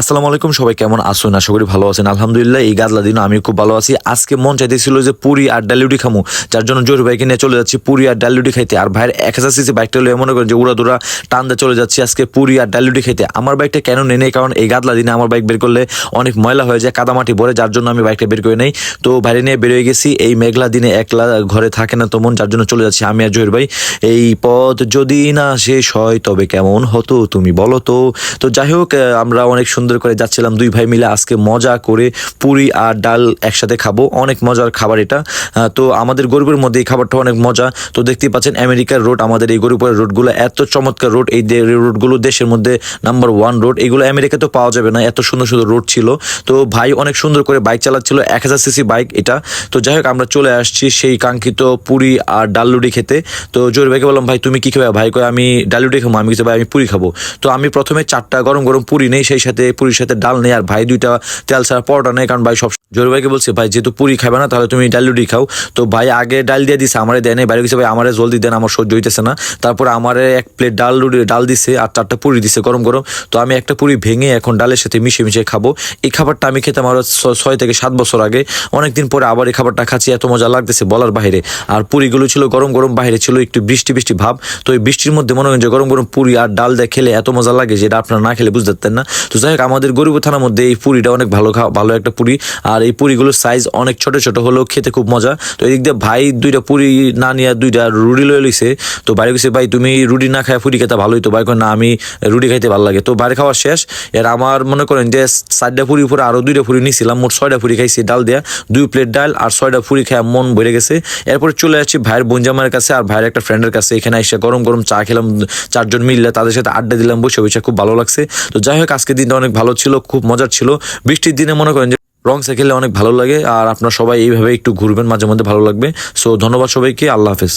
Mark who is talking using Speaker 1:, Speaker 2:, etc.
Speaker 1: আসসালামু আলাইকুম, সবাই কেমন আছেন? আশা করি ভালো আছেন। আলহামদুলিল্লাহ, এই গাজলা দিন আমি খুব ভালো আছি। আজকে মন চাইতেছিল যে পুরি আর ডালিউটি খামু, যার জন্য জোর ভাইকে নিয়ে চলে যাচ্ছি পুরি আর ডালিউটি খাইতে। আর ভাইয়ের এক হাজার সিসি বাইকটা হলে মনে করেন যে উড়া দুরা টান দিয়ে চলে যাচ্ছি আজকে পুরি আর ডালিউটি খাইতে। আমার বাইকটা কেন নেই কারণ এই গাদলা দিনে আমার বাইক বের করলে অনেক ময়লা হয়ে যায়, কাদামাটি ভরে, যার জন্য আমি বাইকটা বের করে নেই। তো বাইরে নিয়ে বেরিয়ে গেছি। এই মেঘলা দিনে একলা ঘরে থাকে না তো মন, যার জন্য চলে যাচ্ছি আমি আর জহির ভাই। এই পথ যদি না শেষ হয়, তবে কেমন হতো তুমি বলো তো? তো যাই হোক আমরা অনেক সুন্দর করে যাচ্ছিলাম দুই ভাই মিলে। আজকে মজা করে পুরি আর ডাল একসাথে খাব। অনেক মজার খাবার এটা। তো আমাদের গরিবের মধ্যে এই খাবারটা অনেক মজা। তো দেখতেই পাচ্ছেন, আমেরিকার রোড, আমাদের এই গরিবের রোডগুলো এত চমৎকার রোড। এই রোডগুলো দেশের মধ্যে নাম্বার ওয়ান রোড এগুলো আমেরিকা তো পাওয়া যাবে না। এত সুন্দর সুন্দর রোড ছিল। তো ভাই অনেক সুন্দর করে বাইক চালাচ্ছিল, এক হাজার সিসি বাইক এটা। তো যাই হোক, আমরা চলে আসছি সেই কাঙ্ক্ষিত পুরি আর ডাল লুডি খেতে। তো জোর ভাইকে বললাম, ভাই, তুমি কি খাবে? ভাই কয়, আমি ডাল লুডি খাব, আমি কিছু ভাই, আমি পুরি খাব। তো আমি প্রথমে চারটা গরম গরম পুরি নেই, সেই সাথে পুরির সাথে ডাল নেই আর ভাই দুইটা তেল ছাড়া পরোটা নেই, কারণ ভাই সব জোর ভাইকে বলছে, ভাই, যেহেতু পুরি খাবে না, তাহলে তুমি ডাল লুডি খাও। তো ভাই আগে ডাল দিয়ে দিছে, আমারে দেয় নাই। বাইরে গেছে, ভাই, আমারে জলদি দেন আমার সহ্য হইতেছে না। তারপর আমারে এক প্লেট ডাল লুডি ডাল দিছে আর চারটা পুরি দিছে গরম গরম। তো আমি একটা পুরি ভেঙে এখন ডালের সাথে মিশে মিশে খাব। এই খাবারটা আমি খেতাম ছ- ছয় থেকে সাত বছর আগে। অনেকদিন পরে আবার এই খাবারটা খাচ্ছি, এত মজা লাগতেছে বলার বাইরে। আর পুরিগুলো ছিল গরম গরম, বাইরে ছিল একটু বৃষ্টি বৃষ্টি ভাব। তো এই বৃষ্টির মধ্যে মনে হয় যে গরম গরম পুরি আর ডাল দিয়ে খেলে এত মজা লাগে যেটা আপনারা না খেলে বুঝতে না। তো যাই হোক আমাদের গরিব থানার মধ্যে এই পুরিটা অনেক ভালো ভালো একটা পুরি। আর এই পুরিগুলোর সাইজ অনেক ছোট ছোট হলেও খেতে খুব মজা। তো এদিক দিয়ে ভাই দুইটা পুরি না নিয়ে দুইটা রুটি লয়ে লইছে। তো বাইরে গেছে ভাই, তুমি রুটি না খায় পুরি খেতে ভালোই। তো ভাই না, আমি রুটি খাইতে ভালো লাগে। তো বাইরে খাওয়া শেষ। এর আমার মনে করেন যে চারটা পুরি উপরে আরও দুইটা পুরি নিছিলাম, মোট ছয়টা পুরি খাইছি ডাল দেয়া। দুই প্লেট ডাল আর ছয়টা পুরি খেয়ে মন ভরে গেছে। এরপরে চলে যাচ্ছি ভাইয়ের বঞ্জামার কাছে আর ভাইয়ের একটা ফ্রেন্ডের কাছে। এখানে এসে গরম গরম চা খেলাম, চারজন মিললে তাদের সাথে আড্ডা দিলাম, বসে বসে খুব ভালো লাগছে। তো যাই হোক, আজকের দিনটা অনেক ভালো ছিল, খুব মজার ছিল। বৃষ্টির দিনে মনে করেন যে রং সাইকেলে অনেক ভালো লাগে, আর আপনারা সবাই এইভাবে একটু ঘুরবেন, মাঝে মধ্যে ভালো লাগবে। সো ধন্যবাদ সবাইকে, আল্লাহ হাফেজ।